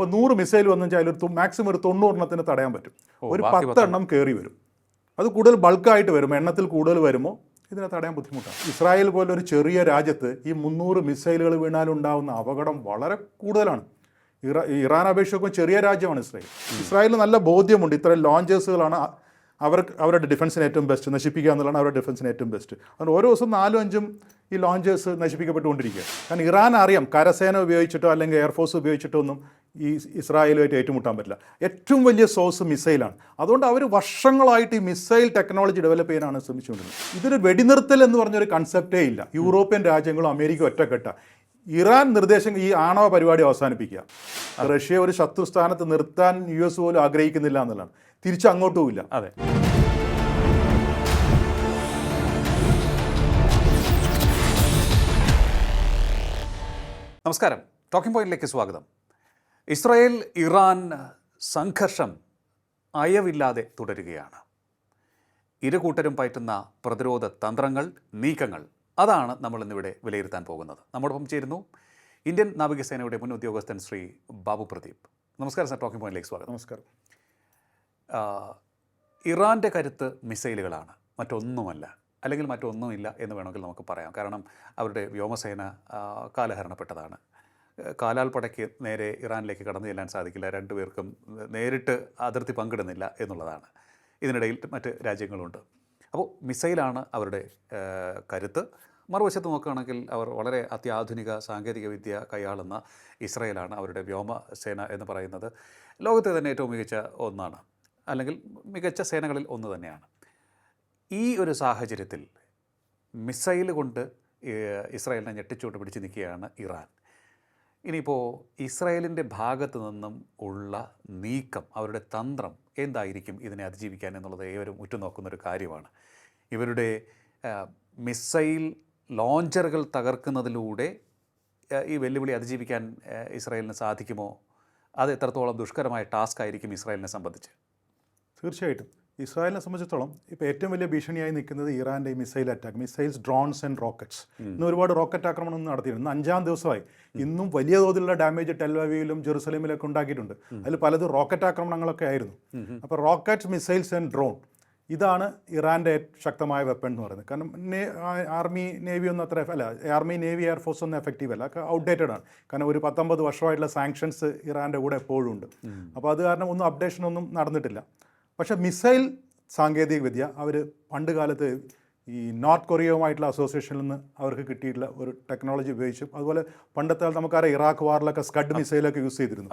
ഇപ്പോൾ നൂറ് മിസൈൽ വന്നു വെച്ചാൽ ഒരു മാക്സിമം ഒരു തൊണ്ണൂറെണ്ണത്തിന് തടയാൻ പറ്റും. ഒരു പത്തെണ്ണം കയറി വരും. അത് കൂടുതൽ ബൾക്കായിട്ട് വരും എണ്ണത്തിൽ കൂടുതൽ വരുമോ? ഇതിനെ തടയാൻ ബുദ്ധിമുട്ടാണ്. ഇസ്രായേൽ പോലെ ഒരു ചെറിയ രാജ്യത്ത് ഈ മുന്നൂറ് മിസൈലുകൾ വീണാലുണ്ടാവുന്ന അപകടം വളരെ കൂടുതലാണ്. ഇറ ഇറാൻ അപേക്ഷിച്ചൊക്കെ ചെറിയ രാജ്യമാണ് ഇസ്രായേൽ. ഇസ്രായേലിന് നല്ല ബോധ്യമുണ്ട്. ഇത്തരം ലോഞ്ചേഴ്സുകളാണ് അവർ അവർക്ക് അവരുടെ ഡിഫൻസിന് ഏറ്റവും ബെസ്റ്റ് നശിപ്പിക്കുക എന്നുള്ളതാണ് അവരുടെ ഡിഫൻസിന് ഏറ്റവും ബെസ്റ്റ് അതുകൊണ്ട് ഓരോ ദിവസം നാലും അഞ്ചും ഈ ലോഞ്ചേഴ്സ് നശിപ്പിക്കപ്പെട്ടുകൊണ്ടിരിക്കുക കാരണം ഇറാൻ അറിയാം കരസേന ഉപയോഗിച്ചിട്ടോ അല്ലെങ്കിൽ എയർഫോഴ്സ് ഉപയോഗിച്ചിട്ടോ ഒന്നും ഈ ഇസ്രായേലുമായിട്ട് ഏറ്റുമുട്ടാൻ പറ്റില്ല. ഏറ്റവും വലിയ സോഴ്സ് മിസൈലാണ് അതുകൊണ്ട് അവർ വർഷങ്ങളായിട്ട് ഈ മിസൈൽ ടെക്നോളജി ഡെവലപ്പ് ചെയ്യാനാണ് ശ്രമിച്ചുകൊണ്ടിരുന്നത്. ഇതൊരു വെടിനിർത്തൽ എന്ന് പറഞ്ഞൊരു കൺസെപ്റ്റേ ഇല്ല. യൂറോപ്യൻ രാജ്യങ്ങളും അമേരിക്ക ഒറ്റക്കെട്ട. ഇറാൻ നിർദ്ദേശം ഈ ആണവ പരിപാടി അവസാനിപ്പിക്കുക. റഷ്യ ഒരു ശത്രു സ്ഥാനത്ത് നിർത്താൻ യു എസ് പോലും ആഗ്രഹിക്കുന്നില്ല എന്നുള്ളതാണ്. തിരിച്ച് അങ്ങോട്ടുമില്ല അതെ. നമസ്കാരം. ടോക്കിംഗ് പോയിന്റിലേക്ക് സ്വാഗതം. ഇസ്രായേൽ ഇറാൻ സംഘർഷം അയവില്ലാതെ തുടരുകയാണ്. ഇരു കൂട്ടരും പയറ്റുന്ന പ്രതിരോധ തന്ത്രങ്ങൾ നീക്കങ്ങൾ അതാണ് നമ്മൾ ഇന്നിവിടെ വിലയിരുത്താൻ പോകുന്നത്. നമ്മോടൊപ്പം ചേരുന്നു ഇന്ത്യൻ നാവികസേനയുടെ മുൻ ഉദ്യോഗസ്ഥൻ ശ്രീ ബാബു പ്രദീപ്. നമസ്കാരം സർ. ടോക്കിംഗ് പോയിന്റിലേക്ക് സ്വാഗതം. നമസ്കാരം. ഇറാന്റെ കരുത്ത് മിസൈലുകളാണ്. മറ്റൊന്നുമല്ല അല്ലെങ്കിൽ മറ്റൊന്നുമില്ല എന്ന് വേണമെങ്കിൽ നമുക്ക് പറയാം. കാരണം അവരുടെ വ്യോമസേന കാലഹരണപ്പെട്ടതാണ്. കാലാൽ പടയ്ക്ക് നേരെ ഇറാനിലേക്ക് കടന്നു ചെല്ലാൻ സാധിക്കില്ല. രണ്ടുപേർക്കും നേരിട്ട് അതിർത്തി പങ്കിടുന്നില്ല എന്നുള്ളതാണ്. ഇതിനിടയിൽ മറ്റ് രാജ്യങ്ങളുണ്ട്. അപ്പോൾ മിസൈലാണ് അവരുടെ കരുത്ത്. മറുവശത്ത് നോക്കുകയാണെങ്കിൽ അവർ വളരെ അത്യാധുനിക സാങ്കേതികവിദ്യ കൈയാളുന്ന ഇസ്രയേലാണ് അവരുടെ വ്യോമസേന എന്ന് പറയുന്നത്. ലോകത്തെ തന്നെ ഏറ്റവും മികച്ച ഒന്നാണ്. അല്ലെങ്കിൽ മികച്ച സേനകളിൽ ഒന്ന് തന്നെയാണ്. ഈ ഒരു സാഹചര്യത്തിൽ മിസൈൽ കൊണ്ട് ഇസ്രയേലിനെ ഞെട്ടിച്ചോട്ട് പിടിച്ച് നിൽക്കുകയാണ് ഇറാൻ. ഇനിയിപ്പോൾ ഇസ്രായേലിന്റെ ഭാഗത്ത് നിന്നും ഉള്ള നീക്കം അവരുടെ തന്ത്രം എന്തായിരിക്കും ഇതിനെ അതിജീവിക്കാൻ എന്നുള്ളത് ഏവരും ഉറ്റുനോക്കുന്നൊരു കാര്യമാണ്. ഇവരുടെ മിസൈൽ ലോഞ്ചറുകൾ തകർക്കുന്നതിലൂടെ ഈ വെല്ലുവിളി അതിജീവിക്കാൻ ഇസ്രായേലിന് സാധിക്കുമോ? അത് എത്രത്തോളം ദുഷ്കരമായ ടാസ്ക് ആയിരിക്കും ഇസ്രായേലിനെ സംബന്ധിച്ച്? തീർച്ചയായിട്ടും. ഇസ്രായേലിനെ സംബന്ധിച്ചിടത്തോളം ഇപ്പോൾ ഏറ്റവും വലിയ ഭീഷണിയായി നിൽക്കുന്നത് ഇറാന്റെ missile attack missiles drones and rockets ഇന്ന് ഒരുപാട് റോക്കറ്റ് ആക്രമണം ഒന്നും നടത്തിയിട്ടുണ്ട്. ഇന്ന് അഞ്ചാം ദിവസമായി. ഇന്നും വലിയ തോതിലുള്ള ഡാമേജ് ടെൽവീവിലും ജെറുസലേമിലൊക്കെ ഉണ്ടാക്കിയിട്ടുണ്ട്. അതിൽ പലതും റോക്കറ്റ് ആക്രമണങ്ങളൊക്കെ ആയിരുന്നു. അപ്പോൾ റോക്കറ്റ് മിസൈൽസ് ആൻഡ് ഡ്രോൺ ഇതാണ് ഇറാന്റെ ശക്തമായ വെപ്പൺ എന്ന് പറയുന്നത്. കാരണം ആർമി നേവി ഒന്നും അത്ര അല്ല ആർമി നേവി എയർഫോഴ്സ് ഒന്നും എഫക്റ്റീവ് അല്ല. ഔട്ട്ഡേറ്റഡ് ആണ്. കാരണം ഒരു പത്തൊമ്പത് വർഷമായിട്ടുള്ള സാങ്ഷൻസ് ഇറാന്റെ കൂടെ എപ്പോഴും ഉണ്ട്. അപ്പോൾ അത് കാരണം ഒന്നും അപ്ഡേഷൻ ഒന്നും നടന്നിട്ടില്ല. പക്ഷേ മിസൈൽ സാങ്കേതിക വിദ്യ അവർ പണ്ട് കാലത്ത് ഈ നോർത്ത് കൊറിയയുമായിട്ടുള്ള അസോസിയേഷനിൽ നിന്ന് അവർക്ക് കിട്ടിയിട്ടുള്ള ഒരു ടെക്നോളജി ഉപയോഗിച്ചും അതുപോലെ പണ്ടത്തെ കാലത്ത് നമുക്കറിയാം ഇറാഖ് വാറിലൊക്കെ സ്കഡ് മിസൈലൊക്കെ യൂസ് ചെയ്തിരുന്നു.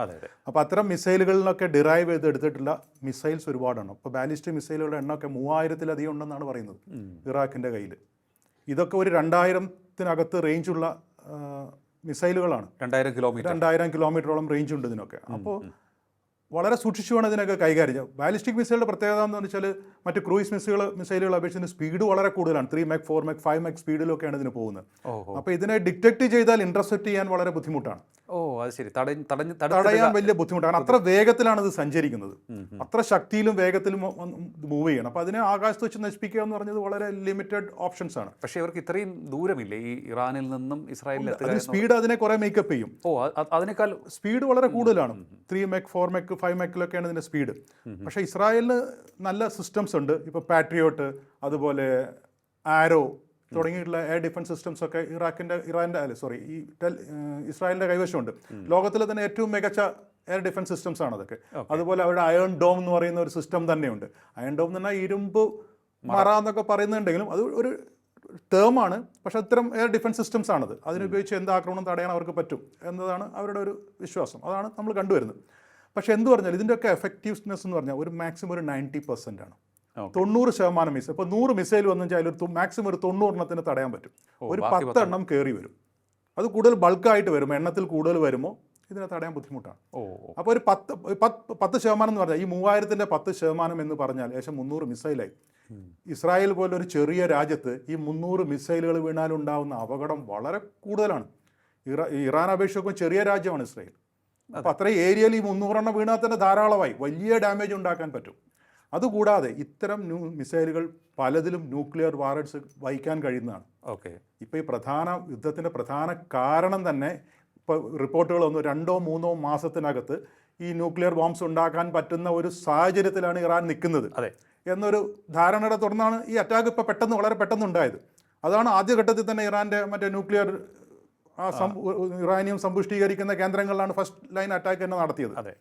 അപ്പോൾ അത്തരം മിസൈലുകളിലൊക്കെ ഡിറൈവ് ചെയ്ത് എടുത്തിട്ടുള്ള മിസൈൽസ് ഒരുപാടാണ്. അപ്പോൾ ബാലിസ്റ്റിക് മിസൈലുകളുടെ എണ്ണമൊക്കെ മൂവായിരത്തിലധികം ഉണ്ടെന്നാണ് പറയുന്നത് ഇറാഖിന്റെ കയ്യിൽ. ഇതൊക്കെ ഒരു രണ്ടായിരത്തിനകത്ത് റേഞ്ചുള്ള മിസൈലുകളാണ്. രണ്ടായിരം കിലോമീറ്റർ. രണ്ടായിരം കിലോമീറ്ററോളം റേഞ്ച് ഉണ്ട് ഇതിനൊക്കെ അപ്പോൾ വളരെ സൂക്ഷിച്ചു വേണം ഇതിനൊക്കെ കൈകാര്യം ബാലിസ്റ്റിക് മിസൈലിന്റെ പ്രത്യേകത എന്ന് വെച്ചാൽ മറ്റ് ക്രൂയിസ് മിസൈലുകൾ മിസൈലുകൾ അപേക്ഷിച്ച് സ്പീഡ് വളരെ കൂടുതലാണ്. Three mach four mach five mach സ്പീഡിലൊക്കെയാണ് ഇതിന് പോകുന്നത്. അപ്പോൾ ഇതിനെ ഡിറ്റക്ട് ചെയ്താൽ ഇന്റർസെപ്റ്റ് ചെയ്യാൻ വളരെ ബുദ്ധിമുട്ടാണ്. ഓ. അത് ശരി. തടഞ്ഞ് തടഞ്ഞ് തടയാൻ വലിയ ബുദ്ധിമുട്ടാണ്. അത്ര വേഗത്തിലാണ് ഇത് സഞ്ചരിക്കുന്നത്. അത്ര ശക്തിയിലും വേഗത്തിലും മൂവ് ചെയ്യണം. അപ്പോൾ അതിനെ ആകാശത്ത് വെച്ച് നശിപ്പിക്കുക എന്ന് പറഞ്ഞത് വളരെ ലിമിറ്റഡ് ഓപ്ഷൻസ് ആണ്. പക്ഷേ ഇവർക്ക് ഇത്രയും ദൂരമില്ലേ ഈ ഇറാനിൽ നിന്നും ഇസ്രായേലിൽ സ്പീഡ് അതിനെ കുറെ മേക്കപ്പ് ചെയ്യും. ഓ അതിനേക്കാൾ സ്പീഡ് വളരെ കൂടുതലാണ്. Three mach four mach five മെക്കിലൊക്കെയാണ് ഇതിന്റെ സ്പീഡ് പക്ഷേ ഇസ്രായേലിന് നല്ല സിസ്റ്റംസ് ഉണ്ട്. ഇപ്പോൾ പാട്രിയോട്ട് അതുപോലെ ആരോ തുടങ്ങിയിട്ടുള്ള എയർ ഡിഫൻസ് സിസ്റ്റംസ് ഒക്കെ ഇറാഖിന്റെ ഇറാന്റെ അല്ല സോറി ഈ ഇസ്രായേലിന്റെ ഇസ്രായേലിന്റെ കൈവശമുണ്ട് ലോകത്തിലെ തന്നെ ഏറ്റവും മികച്ച എയർ ഡിഫൻസ് സിസ്റ്റംസ് ആണ് അതൊക്കെ. അതുപോലെ അവരുടെ അയൺ ഡോം എന്ന് പറയുന്ന ഒരു സിസ്റ്റം തന്നെയുണ്ട്. അയൺ ഡോം എന്ന് പറഞ്ഞാൽ ഇരുമ്പ് മറ എന്നൊക്കെ പറയുന്നുണ്ടെങ്കിലും അത് ഒരു ടേമാണ് പക്ഷേ അത്തരം എയർ ഡിഫൻസ് സിസ്റ്റംസ് ആണത്. അതിനുപയോഗിച്ച് എന്ത് ആക്രമണം തടയാൻ അവർക്ക് പറ്റും എന്നതാണ് അവരുടെ ഒരു വിശ്വാസം. അതാണ് നമ്മൾ കണ്ടുവരുന്നത്. പക്ഷേ എന്ത് പറഞ്ഞാൽ ഇതിന്റെയൊക്കെ എഫക്റ്റീവ്നെസ് എന്ന് പറഞ്ഞാൽ ഒരു മാക്സിമം ഒരു നയന്റി പെർസെന്റ് ആണ്. തൊണ്ണൂറ് ശതമാനം മിസ് ഇപ്പോൾ നൂറ് മിസൈൽ വന്നു വെച്ചാൽ ഒരു മാക്സിമം ഒരു തൊണ്ണൂറെണ്ണത്തിന് തടയാൻ പറ്റും. ഒരു പത്തെണ്ണം കയറി വരും. അത് കൂടുതൽ ബൾക്കായിട്ട് വരും എണ്ണത്തിൽ കൂടുതൽ വരുമോ? ഇതിനെ തടയാൻ ബുദ്ധിമുട്ടാണ്. ഓ അപ്പോൾ ഒരു പത്ത് ഒരു പത്ത് പത്ത് ശതമാനം എന്ന് പറഞ്ഞാൽ ഈ മൂവായിരത്തിന്റെ പത്ത് ശതമാനം എന്ന് പറഞ്ഞാൽ ഏകദേശം മുന്നൂറ് മിസൈലായി ഇസ്രായേൽ പോലെ ഒരു ചെറിയ രാജ്യത്ത് ഈ മുന്നൂറ് മിസൈലുകൾ വീണാലുണ്ടാവുന്ന അപകടം വളരെ കൂടുതലാണ്. ഇറാ ഇറാൻ അപേക്ഷിച്ചൊക്കെ ചെറിയ രാജ്യമാണ് ഇസ്രായേൽ. അപ്പോൾ അത്രയും ഏരിയയിൽ ഈ മുന്നൂറെണ്ണം വീണാൽ തന്നെ ധാരാളമായി. വലിയ ഡാമേജ് ഉണ്ടാക്കാൻ പറ്റും. അതുകൂടാതെ ഇത്തരം ന്യൂ മിസൈലുകൾ പലതിലും ന്യൂക്ലിയർ വാറഡ്സ് വഹിക്കാൻ കഴിയുന്നതാണ്. ഓക്കെ. ഇപ്പോൾ ഈ പ്രധാന യുദ്ധത്തിന്റെ പ്രധാന കാരണം തന്നെ ഇപ്പോൾ റിപ്പോർട്ടുകൾ ഒന്ന് രണ്ടോ മൂന്നോ മാസത്തിനകത്ത് ഈ ന്യൂക്ലിയർ ബോംബ്സ് ഉണ്ടാക്കാൻ പറ്റുന്ന ഒരു സാഹചര്യത്തിലാണ് ഇറാൻ നിൽക്കുന്നത്. അതെ. എന്നൊരു ധാരണയുടെ തുടർന്നാണ് ഈ അറ്റാക്ക് ഇപ്പോൾ പെട്ടെന്ന് വളരെ പെട്ടെന്ന് ഉണ്ടായത് അതാണ് ആദ്യഘട്ടത്തിൽ തന്നെ ഇറാന്റെ മറ്റേ ന്യൂക്ലിയർ ആ സം ഇറാനിയം സമ്പുഷ്ടീകരിക്കുന്ന കേന്ദ്രങ്ങളിലാണ് ഫസ്റ്റ് ലൈൻ അറ്റാക്ക് തന്നെ നടത്തിയത്. അതെ.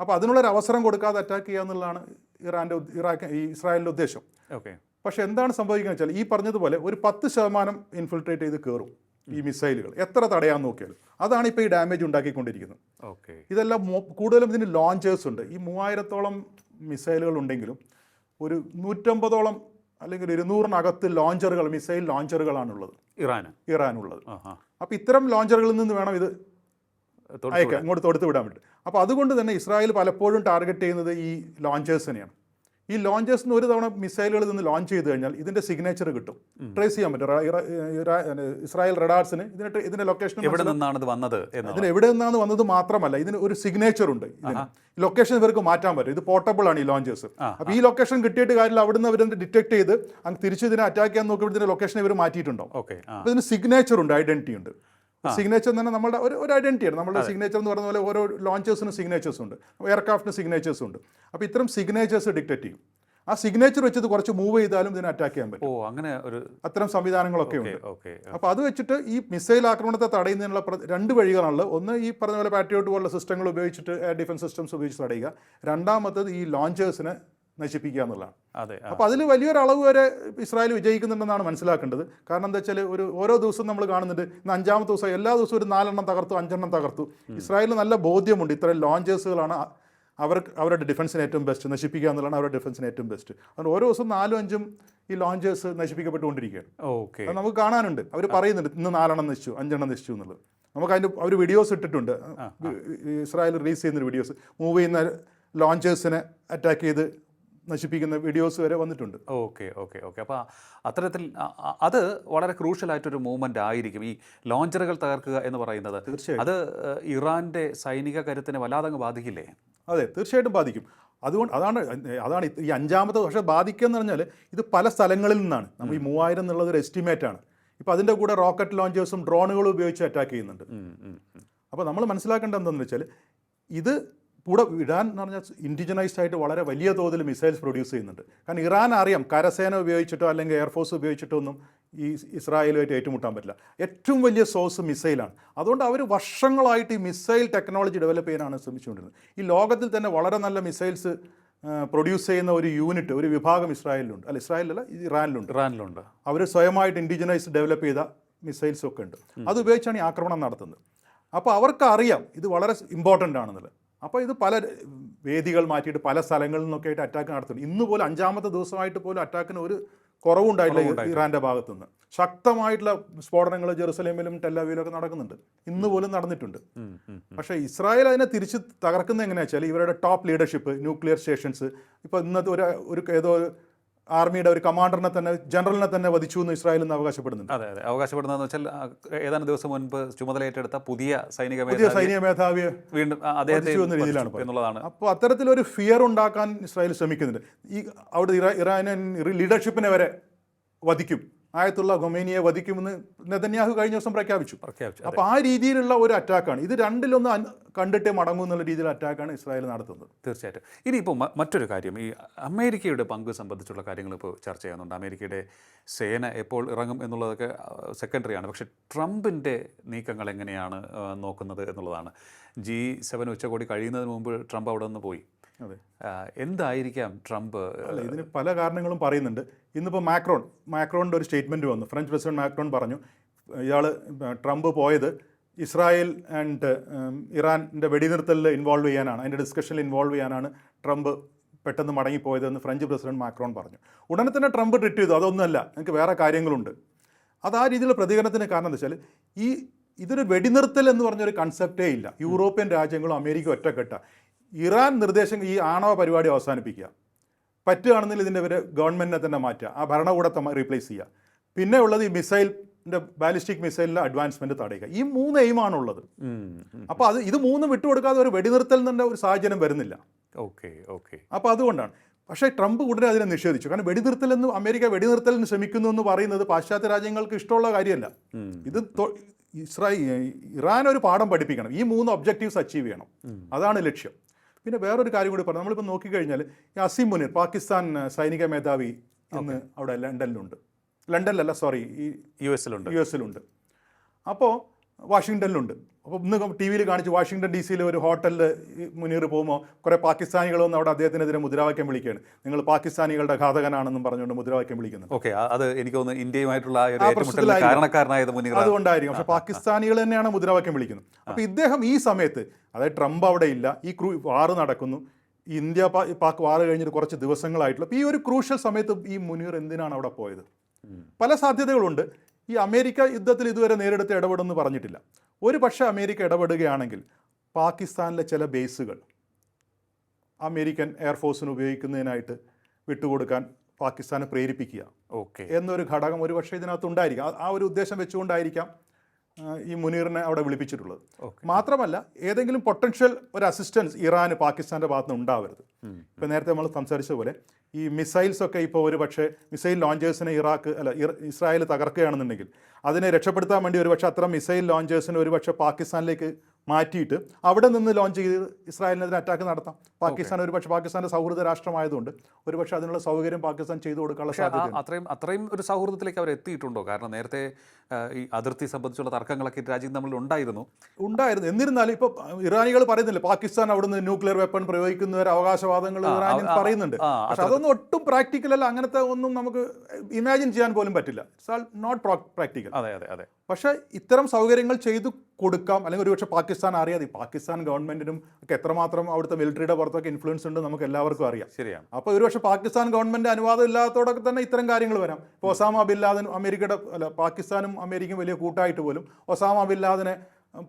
അപ്പോൾ അതിനുള്ളൊരു അവസരം കൊടുക്കാതെ അറ്റാക്ക് ചെയ്യുക എന്നുള്ളതാണ് ഇറാന്റെ ഇറാഖ് ഈ ഇസ്രായേലിന്റെ ഉദ്ദേശം. ഓക്കെ പക്ഷേ എന്താണ് സംഭവിക്കുന്നത് വെച്ചാൽ ഈ പറഞ്ഞതുപോലെ ഒരു പത്ത് ശതമാനം ഇൻഫിൽട്രേറ്റ് ചെയ്ത് കയറും ഈ മിസൈലുകൾ എത്ര തടയാൻ നോക്കിയാലും. അതാണ് ഇപ്പോൾ ഈ ഡാമേജ് ഉണ്ടാക്കിക്കൊണ്ടിരിക്കുന്നത്. ഓക്കെ ഇതെല്ലാം കൂടുതലും ഇതിന് ലോഞ്ചേഴ്സ് ഉണ്ട്. ഈ മൂവായിരത്തോളം മിസൈലുകൾ ഉണ്ടെങ്കിലും ഒരു നൂറ്റമ്പതോളം അല്ലെങ്കിൽ ഇരുന്നൂറിനകത്ത് ലോഞ്ചറുകൾ മിസൈൽ ലോഞ്ചറുകളാണുള്ളത് ഇറാൻ ഇറാനുള്ളത്. അപ്പോൾ ഇത്തരം ലോഞ്ചറുകളിൽ നിന്ന് വേണം ഇത് അയക്കാം ഇങ്ങോട്ട് തൊടുത്ത് വിടാൻ പറ്റും അപ്പോൾ അതുകൊണ്ട് തന്നെ ഇസ്രായേൽ പലപ്പോഴും ടാർഗറ്റ് ചെയ്യുന്നത് ഈ ലോഞ്ചേഴ്സിനെയാണ് ഈ ലോഞ്ചേഴ്സിന് ഒരു തവണ മിസൈലുകൾ നിന്ന് ലോഞ്ച് ചെയ്ത് കഴിഞ്ഞാൽ ഇതിന്റെ സിഗ്നേച്ചർ കിട്ടും. ട്രേസ് ചെയ്യാൻ പറ്റും. ഇസ്രായേൽ റഡാർസിന് ഇതിന് ഇതിന്റെ ഇതിന്റെ ലൊക്കേഷൻ എവിടെ നിന്നാണ് വന്നത് ഇതിന് എവിടെ നിന്നാണ് വന്നത് മാത്രമല്ല ഇതിന് ഒരു സിഗ്നേച്ചർ ഉണ്ട് ലൊക്കേഷൻ ഇവർക്ക് മാറ്റാൻ പറ്റും. ഇത് പോർട്ടബിൾ ആണ് ഈ ലോഞ്ചേഴ്സ് അപ്പോൾ ഈ ലൊക്കേഷൻ കിട്ടിയിട്ട് കാര്യമില്ല. അവിടുന്ന് അവർ ഡിറ്റക്ട് ചെയ്ത് അങ്ങ് തിരിച്ച് ഇതിനെ അറ്റാക്ക് ചെയ്യാൻ നോക്കി ഇതിന്റെ ലൊക്കേഷൻ ഇവർ മാറ്റിയിട്ടുണ്ടാവും. ഓക്കെ അപ്പോൾ ഇതിന് സിഗ്നേച്ചർ ഉണ്ട് ഐഡന്റിറ്റി ഉണ്ട്. സിഗ്നേച്ചർ തന്നെ നമ്മുടെ ഒരു ഒരു ഐഡന്റിറ്റിയാണ് നമ്മുടെ സിഗ്നേച്ചർ എന്ന് പറയുന്ന പോലെ ഓരോ ലോഞ്ചേഴ്സിനും സിഗ്നേച്ചേഴ്സ് ഉണ്ട്. എയർക്രാഫ്റ്റിന് സിഗ്നേച്ചേഴ്സ് ഉണ്ട്. അപ്പോൾ ഇത്തരം സിഗ്നേച്ചേഴ്സ് ഡിക്റ്റേറ്റ് ചെയ്യും. ആ സിഗ്നേച്ചർ വെച്ചത് കുറച്ച് മൂവ് ചെയ്താലും ഇതിനെ അറ്റാക്ക് ചെയ്യാൻ പറ്റും. ഓ അങ്ങനെ ഒരു അത്തരം സംവിധാനങ്ങളൊക്കെ ഉണ്ട്. ഓക്കെ അപ്പോൾ അത് വെച്ചിട്ട് ഈ മിസൈൽ ആക്രമണത്തെ തടയുന്നതിനുള്ള രണ്ട് വഴികളാണ് ഒന്ന് ഈ പറഞ്ഞ പോലെ പാട്രിയോട്ട് പോലുള്ള സിസ്റ്റങ്ങൾ ഉപയോഗിച്ചിട്ട് എയർ ഡിഫൻസ് സിസ്റ്റംസ് ഉപയോഗിച്ച് തടയുക. രണ്ടാമത്തത് ഈ ലോഞ്ചേഴ്സിനെ നശിപ്പിക്കുക എന്നുള്ളതാണ്. അതെ അപ്പോൾ അതിൽ വലിയൊരു അളവ് വരെ ഇസ്രായേൽ വിജയിക്കുന്നുണ്ടെന്നാണ് മനസ്സിലാക്കേണ്ടത്. കാരണം എന്താ വെച്ചാൽ ഒരു ഓരോ ദിവസവും നമ്മൾ കാണുന്നുണ്ട് ഇന്ന് അഞ്ചാമത്തെ ദിവസം എല്ലാ ദിവസവും ഒരു നാലെണ്ണം തകർത്തു അഞ്ചെണ്ണം തകർത്തു. ഇസ്രായേലിന് നല്ല ബോധ്യമുണ്ട്. ഇത്രയും ലോഞ്ചേഴ്സുകളാണ് അവർ അവർക്ക് അവരുടെ ഡിഫൻസിന് ഏറ്റവും ബെസ്റ്റ് നശിപ്പിക്കുക എന്നുള്ളതാണ് അവരുടെ ഡിഫൻസിന് ഏറ്റവും ബെസ്റ്റ് അതുകൊണ്ട് ഓരോ ദിവസം നാലും അഞ്ചും ഈ ലോഞ്ചേഴ്സ് നശിപ്പിക്കപ്പെട്ടുകൊണ്ടിരിക്കുകയാണ്. ഓക്കെ. നമുക്ക് കാണാനുണ്ട്. അവർ പറയുന്നുണ്ട് ഇന്ന് നാലെണ്ണം നശിച്ചു അഞ്ചെണ്ണം നശിച്ചു എന്നുള്ളത്. നമുക്ക് അതിന്റെ അവർ വീഡിയോസ് ഇട്ടിട്ടുണ്ട്. ഇസ്രായേൽ റിലീസ് ചെയ്യുന്ന വീഡിയോസ് മൂവ് ചെയ്യുന്ന ലോഞ്ചേഴ്സിനെ അറ്റാക്ക് ചെയ്ത് നശിപ്പിക്കുന്ന വീഡിയോസ് വരെ വന്നിട്ടുണ്ട്. Okay okay okay. അപ്പോൾ അത്തരത്തിൽ അത് വളരെ ക്രൂഷ്യലായിട്ടൊരു മൂവ്മെന്റ് ആയിരിക്കും ഈ ലോഞ്ചറുകൾ തകർക്കുക എന്ന് പറയുന്നത്. തീർച്ചയായും അത് ഇറാന്റെ സൈനിക കരുത്തിനെ വല്ലാതെ ബാധിക്കില്ലേ? അതെ തീർച്ചയായിട്ടും ബാധിക്കും. അതുകൊണ്ട് അതാണ് അതാണ് ഈ അഞ്ചാമത്തെ പക്ഷേ ബാധിക്കുക എന്ന് പറഞ്ഞാൽ ഇത് പല സ്ഥലങ്ങളിൽ നിന്നാണ്. നമ്മൾ ഈ മൂവായിരം എന്നുള്ളത് ഒരു എസ്റ്റിമേറ്റ് ആണ്. ഇപ്പോൾ അതിന്റെ കൂടെ റോക്കറ്റ് ലോഞ്ചേഴ്സും ഡ്രോണുകളും ഉപയോഗിച്ച് അറ്റാക്ക് ചെയ്യുന്നുണ്ട്. അപ്പോൾ നമ്മൾ മനസ്സിലാക്കേണ്ടത് എന്താണെന്ന് വെച്ചാൽ ഇത് കൂടെ ഇറാൻ എന്ന് പറഞ്ഞാൽ ഇൻഡിജനൈസ്ഡ് ആയിട്ട് വളരെ വലിയ തോതിൽ മിസൈൽസ് പ്രൊഡ്യൂസ് ചെയ്യുന്നുണ്ട്. കാരണം ഇറാൻ അറിയാം കരസേന ഉപയോഗിച്ചിട്ടോ അല്ലെങ്കിൽ എയർഫോഴ്സ് ഉപയോഗിച്ചിട്ടോ ഒന്നും ഈ ഇസ്രായേലുമായിട്ട് ഏറ്റുമുട്ടാൻ പറ്റില്ല. ഏറ്റവും വലിയ സോഴ്സ് മിസൈലാണ് അതുകൊണ്ട് അവർ വർഷങ്ങളായിട്ട് ഈ മിസൈൽ ടെക്നോളജി ഡെവലപ്പ് ചെയ്യാനാണ് ശ്രമിച്ചുകൊണ്ടിരുന്നത്. ഈ ലോകത്തിൽ തന്നെ വളരെ നല്ല മിസൈൽസ് പ്രൊഡ്യൂസ് ചെയ്യുന്ന ഒരു യൂണിറ്റ് ഒരു വിഭാഗം ഇസ്രായേലിലുണ്ട്. അല്ല ഇസ്രായേലല്ല ഇറാനിലുണ്ട്. ഇറാനിലുണ്ട്. അവർ സ്വയമായിട്ട് ഇൻഡിജിനൈസ് ഡെവലപ്പ് ചെയ്ത മിസൈൽസ് ഒക്കെ ഉണ്ട്. അത് ഉപയോഗിച്ചാണ് ഈ ആക്രമണം നടത്തുന്നത്. അപ്പോൾ അവർക്ക് അറിയാം ഇത് വളരെ ഇമ്പോർട്ടന്റ് ആണെന്നുള്ളത്. അപ്പോൾ ഇത് പല വേദികൾ മാറ്റിയിട്ട് പല സ്ഥലങ്ങളിൽ നിന്നൊക്കെ ആയിട്ട് അറ്റാക്ക് നടത്തുന്നു ഇന്ന് പോലും അഞ്ചാമത്തെ ദിവസമായിട്ട് പോലും അറ്റാക്കിന് ഒരു കുറവുണ്ടായിട്ടില്ല ഇറാന്റെ ഭാഗത്തു നിന്ന് ശക്തമായിട്ടുള്ള സ്ഫോടനങ്ങൾ ജെറുസലേമിലും ടെല്ലാവിയിലും ഒക്കെ നടക്കുന്നുണ്ട്. ഇന്ന് പോലും നടന്നിട്ടുണ്ട്. പക്ഷേ ഇസ്രായേൽ അതിനെ തിരിച്ച് തകർക്കുന്നത് എങ്ങനെയാ വെച്ചാൽ ഇവരുടെ ടോപ്പ് ലീഡർഷിപ്പ് ന്യൂക്ലിയർ സ്റ്റേഷൻസ് ഇപ്പോൾ ഇന്നത്തെ ഒരു ഒരു ഏതോ ആർമിയുടെ ഒരു കമാൻഡറിനെ തന്നെ ജനറലിനെ തന്നെ വധിച്ചു എന്ന് ഇസ്രായേൽ നിന്ന് അവകാശപ്പെടുന്നുണ്ട്. അതെ അതെ. അവകാശപ്പെടുന്നതെന്ന് വെച്ചാൽ ഏതാനും ദിവസം മുൻപ് ചുമതല ഏറ്റെടുത്ത പുതിയ സൈനിക പുതിയ സൈനിക മേധാവിയെ വീണ്ടും അദ്ദേഹത്തെ എന്ന രീതിയിലാണ് എന്നുള്ളതാണ്. അപ്പോൾ അത്തരത്തിലൊരു ഫിയർ ഉണ്ടാക്കാൻ ഇസ്രായേൽ ശ്രമിക്കുന്നുണ്ട്. ഈ അവിടെ ഇറാ ഇറാനിയൻ ലീഡർഷിപ്പിനെ വരെ വധിക്കും. ആയത്തുള്ള ഗൊമേനിയെ വധിക്കുമെന്ന് നെതന്യാഹു കഴിഞ്ഞ ദിവസം പ്രഖ്യാപിച്ചു. പ്രഖ്യാപിച്ചു അപ്പോൾ ആ രീതിയിലുള്ള ഒരു അറ്റാക്കാണ്. ഇത് രണ്ടിലൊന്ന് കണ്ടിട്ട് മടങ്ങൂ എന്നുള്ള രീതിയിൽ അറ്റാക്കാണ് ഇസ്രായേൽ നടത്തുന്നത്. തീർച്ചയായിട്ടും. ഇനിയിപ്പോൾ മറ്റൊരു കാര്യം. ഈ അമേരിക്കയുടെ പങ്ക് സംബന്ധിച്ചുള്ള കാര്യങ്ങൾ ഇപ്പോൾ ചർച്ച ചെയ്യുന്നുണ്ട്. അമേരിക്കയുടെ സേന എപ്പോൾ ഇറങ്ങും എന്നുള്ളതൊക്കെ സെക്കൻഡറി ആണ് പക്ഷേ ട്രംപിന്റെ നീക്കങ്ങൾ എങ്ങനെയാണ് നോക്കുന്നത് എന്നുള്ളതാണ്. ജി സെവൻ ഉച്ചകോടി കഴിയുന്നതിന് മുമ്പ് ട്രംപ് അവിടെ നിന്ന് പോയി. എന്തായിരിക്കാം ട്രംപ് അല്ല ഇതിന് പല കാരണങ്ങളും പറയുന്നുണ്ട്. ഇന്നിപ്പോൾ മാക്രോൺ മാക്രോണിന്റെ ഒരു സ്റ്റേറ്റ്മെന്റ് വന്നു. ഫ്രഞ്ച് പ്രസിഡന്റ് മാക്രോൺ പറഞ്ഞു ഇയാൾ ട്രംപ് പോയത് ഇസ്രായേൽ ആൻഡ് ഇറാന്റെ വെടിനിർത്തലിൽ ഇൻവോൾവ് ചെയ്യാനാണ്. അതിന്റെ ഡിസ്കഷനിൽ ഇൻവോൾവ് ചെയ്യാനാണ് ട്രംപ് പെട്ടെന്ന് മടങ്ങിപ്പോയതെന്ന് ഫ്രഞ്ച് പ്രസിഡന്റ് മാക്രോൺ പറഞ്ഞു. ഉടനെ തന്നെ ട്രംപ് ട്വിറ്റ് ചെയ്തു. അതൊന്നുമല്ല എനിക്ക് വേറെ കാര്യങ്ങളുണ്ട്. അത് ആ രീതിയിലുള്ള പ്രതികരണത്തിന് കാരണം എന്താ വെച്ചാൽ ഈ ഇതൊരു വെടിനിർത്തൽ എന്ന് പറഞ്ഞൊരു കൺസെപ്റ്റേ ഇല്ല. യൂറോപ്യൻ രാജ്യങ്ങളും അമേരിക്ക ഒറ്റക്കെട്ട. ഇറാൻ നിർദ്ദേശം ഈ ആണവ പരിപാടി അവസാനിപ്പിക്കുക. പറ്റുകയാണെന്നിൽ ഇതിന്റെ ഒരു ഗവൺമെന്റിനെ തന്നെ മാറ്റുക. ആ ഭരണകൂടത്തെ റീപ്ലേസ് ചെയ്യുക. പിന്നെ ഉള്ളത് ഈ മിസൈലിന്റെ ബാലിസ്റ്റിക് മിസൈലിന്റെ അഡ്വാൻസ്മെന്റ് തടയുക. ഈ മൂന്ന് എയിമാണുള്ളത് അപ്പോൾ അത് ഇത് മൂന്നും വിട്ടുകൊടുക്കാതെ ഒരു വെടിനിർത്തൽ തന്നെ ഒരു സാഹചര്യം വരുന്നില്ല. Okay okay. അപ്പോൾ അതുകൊണ്ടാണ്. പക്ഷേ ട്രംപ് ഉടനെ അതിനെ നിഷേധിച്ചു. കാരണം വെടിനിർത്തൽ എന്ന് അമേരിക്ക വെടിനിർത്തലിന് ശ്രമിക്കുന്നു എന്ന് പറയുന്നത് പാശ്ചാത്യ രാജ്യങ്ങൾക്ക് ഇഷ്ടമുള്ള കാര്യമല്ല. ഇത് ഇസ്രായേൽ ഇറാൻ ഒരു പാഠം പഠിപ്പിക്കണം. ഈ മൂന്ന് ഒബ്ജക്റ്റീവ്സ് അച്ചീവ് ചെയ്യണം. അതാണ് ലക്ഷ്യം. പിന്നെ വേറൊരു കാര്യം കൂടി പറഞ്ഞു നമ്മളിപ്പോൾ നോക്കിക്കഴിഞ്ഞാൽ ഈ അസീം മുനീർ പാകിസ്ഥാൻ സൈനിക മേധാവി ഇന്ന് അവിടെ ലണ്ടനിലുണ്ട്. ലണ്ടനിലല്ല സോറി ഈ യു എസിലുണ്ട്. യു എസിലുണ്ട്. അപ്പോൾ വാഷിങ്ടണിലുണ്ട്. അപ്പോൾ ഇന്ന് ടി വിയിൽ കാണിച്ച് വാഷിങ്ടൺ ഡി സിയിലെ ഒരു ഹോട്ടലിൽ മുനീർ പോകുമ്പോൾ കുറേ പാകിസ്ഥാനികൾ വന്ന് അവിടെ അദ്ദേഹത്തിനെതിരെ മുദ്രാവാക്യം വിളിക്കുകയാണ്. നിങ്ങൾ പാകിസ്ഥാനികളുടെ ഘാതകനാണെന്നും പറഞ്ഞുകൊണ്ട് മുദ്രാവാക്യം വിളിക്കുന്നത് ഓക്കെ അത് എനിക്ക് തോന്നുന്നു ഇന്ത്യയുമായിട്ടുള്ള. കാരണക്കാരനായത് അതുകൊണ്ടായിരിക്കും. പക്ഷേ പാകിസ്ഥാനികൾ തന്നെയാണ് മുദ്രാവാക്യം വിളിക്കുന്നത്. അപ്പോൾ ഇദ്ദേഹം ഈ സമയത്ത് അതായത് ട്രംപ് അവിടെ ഇല്ല ഈ ക്രൂ വാറ് നടക്കുന്നു ഈ ഇന്ത്യ പാക് വാറ് കഴിഞ്ഞിട്ട് കുറച്ച് ദിവസങ്ങളായിട്ടുള്ള ഈ ഒരു ക്രൂഷ്യൽ സമയത്ത് ഈ മുനീർ എന്തിനാണ് അവിടെ പോയത്? പല സാധ്യതകളുണ്ട്. ഈ അമേരിക്ക യുദ്ധത്തിൽ ഇതുവരെ നേരിടത്ത് ഇടപെടുമെന്ന് പറഞ്ഞിട്ടില്ല. ഒരു പക്ഷേ അമേരിക്ക ഇടപെടുകയാണെങ്കിൽ പാകിസ്ഥാനിലെ ചില ബേസുകൾ അമേരിക്കൻ എയർഫോഴ്സിന് ഉപയോഗിക്കുന്നതിനായിട്ട് വിട്ടുകൊടുക്കാൻ പാകിസ്ഥാനെ പ്രേരിപ്പിക്കുക ഓക്കെ. എന്നൊരു ഘടകം ഒരു പക്ഷേ ഇതിനകത്ത് ഉണ്ടായിരിക്കാം. ആ- ഒരു ഉദ്ദേശം വെച്ചുകൊണ്ടായിരിക്കാം ഈ മുനീറിനെ അവിടെ വിളിപ്പിച്ചിട്ടുള്ളത്. മാത്രമല്ല ഏതെങ്കിലും പൊട്ടൻഷ്യൽ ഒരു അസിസ്റ്റൻസ് ഇറാന് പാകിസ്ഥാന്റെ ഭാഗത്ത് നിന്ന് ഉണ്ടാവരുത് ഇപ്പം നേരത്തെ നമ്മൾ സംസാരിച്ച പോലെ ഈ മിസൈൽസ് ഒക്കെ ഇപ്പോൾ ഒരു പക്ഷേ മിസൈൽ ലോഞ്ചേഴ്സിനെ ഇറാഖ് അല്ല ഇസ്രായേൽ തകർക്കുകയാണെന്നുണ്ടെങ്കിൽ അതിനെ രക്ഷപ്പെടുത്താൻ വേണ്ടി ഒരുപക്ഷെ അത്ര അത്തരം മിസൈൽ ലോഞ്ചേഴ്സിനെ ഒരുപക്ഷെ പാകിസ്ഥാനിലേക്ക് മാറ്റിയിട്ട് അവിടെ നിന്ന് ലോഞ്ച് ചെയ്ത് ഇസ്രായേലിനെതിരെ അറ്റാക്ക് നടത്താം. പാകിസ്ഥാൻ ഒരു പക്ഷേ പാകിസ്ഥാന്റെ സൗഹൃദ രാഷ്ട്രമായതുകൊണ്ട് ഒരു പക്ഷേ അതിനുള്ള സൗകര്യം പാകിസ്ഥാൻ ചെയ്തു കൊടുക്കാനുള്ള സാധ്യത അത്രയും അത്രയും ഒരു സൗഹൃദത്തിലേക്ക് അവർ എത്തിയിട്ടുണ്ടോ? കാരണം നേരത്തെ ഈ അതിർത്തി സംബന്ധിച്ചുള്ള തർക്കങ്ങളൊക്കെ രാജ്യം തമ്മിൽ ഉണ്ടായിരുന്നു. ഉണ്ടായിരുന്നു. എന്നിരുന്നാലും ഇപ്പോൾ ഇറാനികൾ പറയുന്നില്ല പാകിസ്ഥാൻ അവിടുന്ന് ന്യൂക്ലിയർ വെപ്പൺ പ്രയോഗിക്കുന്നവർ അവകാശവാദങ്ങൾ ആ, പറയുന്നുണ്ട്. പക്ഷെ അതൊന്നും ഒട്ടും പ്രാക്ടിക്കൽ അല്ല. അങ്ങനത്തെ ഒന്നും നമുക്ക് ഇമാജിൻ ചെയ്യാൻ പോലും പറ്റില്ല. ഇറ്റ്സ് ആൾ നോട്ട് പ്രാക്ടിക്കൽ അതെ അതെ അതെ. പക്ഷേ ഇത്തരം സൗകര്യങ്ങൾ ചെയ്തു കൊടുക്കാം. അല്ലെങ്കിൽ ഒരുപക്ഷെ പാകിസ്ഥാൻ അറിയാതെ പാകിസ്ഥാൻ ഗവൺമെന്റിനും ഒക്കെ എത്രമാത്രം അവിടുത്തെ മിലിറ്ററിയുടെ പുറത്തൊക്കെ ഇൻഫ്ലുവൻസ് ഉണ്ട് നമുക്ക് എല്ലാവർക്കും അറിയാം. ശരിയാണ്. അപ്പോൾ ഒരുപക്ഷെ പാകിസ്ഥാൻ ഗവൺമെന്റ് അനുവാദം ഇല്ലാത്തതോടൊക്കെ തന്നെ ഇത്തരം കാര്യങ്ങൾ വരാം. ഇപ്പോൾ ഒസാമ ബിൻ ലാദൻ അമേരിക്കയുടെ അല്ല പാകിസ്ഥാനും അമേരിക്കയും വലിയ കൂട്ടായിട്ട് പോലും ഒസാമ ബിൻ ലാദനെ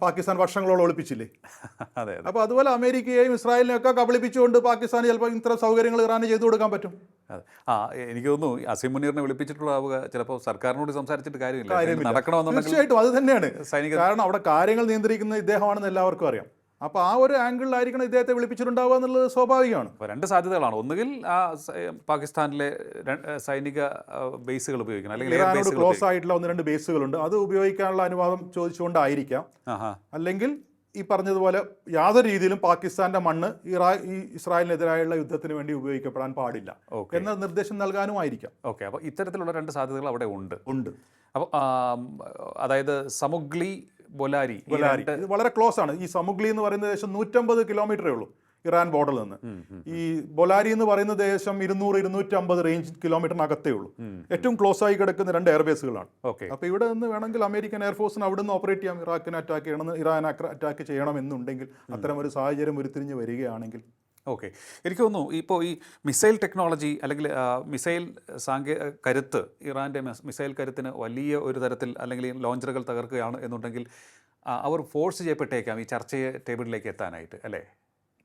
പാകിസ്ഥാൻ വർഷങ്ങളോളം ഒളിപ്പിച്ചില്ലേ? അതെ അപ്പോൾ അതുപോലെ അമേരിക്കയെയും ഇസ്രായേലിനെയൊക്കെ കബളിപ്പിച്ചുകൊണ്ട് പാകിസ്ഥാൻ ചിലപ്പോൾ ഇത്ര സൗകര്യങ്ങൾ ഇറാന് ചെയ്തു കൊടുക്കാൻ പറ്റും. അതെ. ആ എനിക്ക് തോന്നുന്നു അസീം മുനീറിനെ വിളിപ്പിച്ചിട്ടുള്ള ചിലപ്പോൾ സർക്കാരിനോട് സംസാരിച്ചിട്ട് കാര്യമില്ല. കാര്യമില്ല. നടക്കണമെന്നുണ്ടെങ്കിൽ തീർച്ചയായിട്ടും അത് തന്നെയാണ്. സൈനിക കാരണം അവിടെ കാര്യങ്ങൾ നിയന്ത്രിക്കുന്ന ഇദ്ദേഹമാണെന്ന് എല്ലാവർക്കും അറിയാം. അപ്പോൾ ആ ഒരു ആംഗിളിലായിരിക്കണം ഇദ്ദേഹത്തെ വിളിപ്പിച്ചിട്ടുണ്ടാവുക എന്നുള്ളത് സ്വാഭാവികമാണ്. അപ്പോൾ രണ്ട് സാധ്യതകളാണ്. ഒന്നുകിൽ ആ പാകിസ്ഥാനിലെ സൈനിക ബേസുകൾ ഉപയോഗിക്കണം. അല്ലെങ്കിൽ ക്ലോസ് ആയിട്ടുള്ള ഒന്ന് രണ്ട് ബേസുകളുണ്ട്. അത് ഉപയോഗിക്കാനുള്ള അനുവാദം ചോദിച്ചുകൊണ്ടായിരിക്കാം. അല്ലെങ്കിൽ ഈ പറഞ്ഞതുപോലെ യാതൊരു രീതിയിലും പാകിസ്ഥാന്റെ മണ്ണ് ഇറാ ഈ ഇസ്രായേലിനെതിരായുള്ള യുദ്ധത്തിന് വേണ്ടി ഉപയോഗിക്കപ്പെടാൻ പാടില്ല. ഓക്കെ. എന്ന നിർദ്ദേശം നൽകാനുമായിരിക്കാം. ഓക്കെ. അപ്പോൾ ഇത്തരത്തിലുള്ള രണ്ട് സാധ്യതകൾ അവിടെ ഉണ്ട്. ഉണ്ട്. അപ്പോൾ അതായത് സമുഗ്ലി ബൊലാരി ബൊലാരി. ഇത് വളരെ ക്ലോസ് ആണ്. ഈ സമുഗ്ലി എന്ന് പറയുന്ന ദേശം നൂറ്റമ്പത് കിലോമീറ്ററേ ഉള്ളൂ ഇറാൻ ബോർഡറിൽ നിന്ന്. ഈ ബൊലാരി എന്ന് പറയുന്ന ദേശം ഇരുന്നൂറ് ഇരുന്നൂറ്റമ്പത് റേഞ്ച് കിലോമീറ്ററിനകത്തേ ഉള്ളൂ. ഏറ്റവും ക്ലോസ് ആയി കിടക്കുന്ന രണ്ട് എയർബേസുകളാണ് ഓക്കെ. അപ്പോൾ ഇവിടെ നിന്ന് വേണമെങ്കിൽ അമേരിക്കൻ എയർഫോഴ്സിന് അവിടെ നിന്ന് ഓപ്പറേറ്റ് ചെയ്യാം. ഇറാഖിനെ അറ്റാക്ക് ചെയ്യണം ഇറാൻ അറ്റാക്ക് ചെയ്യണമെന്നുണ്ടെങ്കിൽ അത്തരം ഒരു സാഹചര്യം ഉരുത്തിരിഞ്ഞ് വരികയാണെങ്കിൽ ഓക്കെ. എനിക്ക് തോന്നുന്നു ഇപ്പോൾ ഈ മിസൈൽ ടെക്നോളജി അല്ലെങ്കിൽ മിസൈൽ സാങ്കേ കരുത്ത് ഇറാന്റെ മിസൈൽ കരുത്തിന് വലിയ ഒരു തരത്തിൽ അല്ലെങ്കിൽ ലോഞ്ചറുകൾ തകർക്കുകയാണ് എന്നുണ്ടെങ്കിൽ അവർ ഫോഴ്സ് ചെയ്യപ്പെട്ടേക്കാം ഈ ചർച്ചയെ ടേബിളിലേക്ക് എത്താനായിട്ട് അല്ലേ?